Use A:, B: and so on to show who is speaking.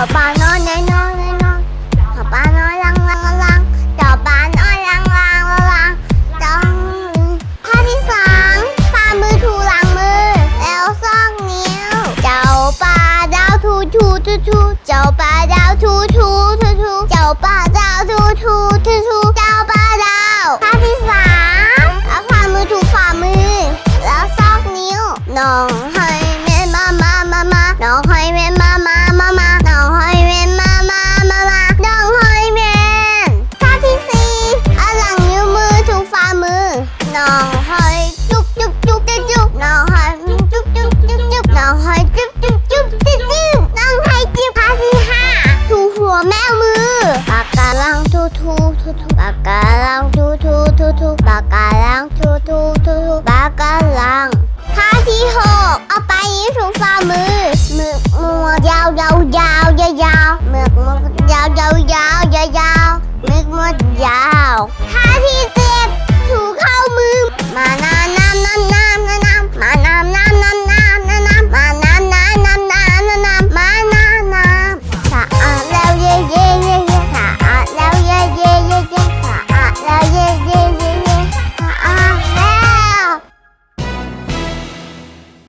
A: าปลาน้อยน้อยน้อยน้อยน้อยเจ้าปลาน้อยลังลังลังลังเจ้าปลาน้อยลังลังลังลังจังท่าที่สองฝ่ามือถูหลังมือ แล้วซอกนิ้ว เจ้าปลาดาวทูทูทูทูเจ้าปลาดาวทูทูทูทูเจ้าปลาดาวทูทูทูทูเจ้าปลาดาวท่าที่สามฝ่ามือถูฝ่ามือ แล้วซอกนิ้วน้องให้แม่มามามามาน้องให้แม่มา มือมือหมึกมัวยาวยาวยาวยาวยาวหมึกมัวยาวยาวยาวยาวยาวหมึกมัวยาวท่าที่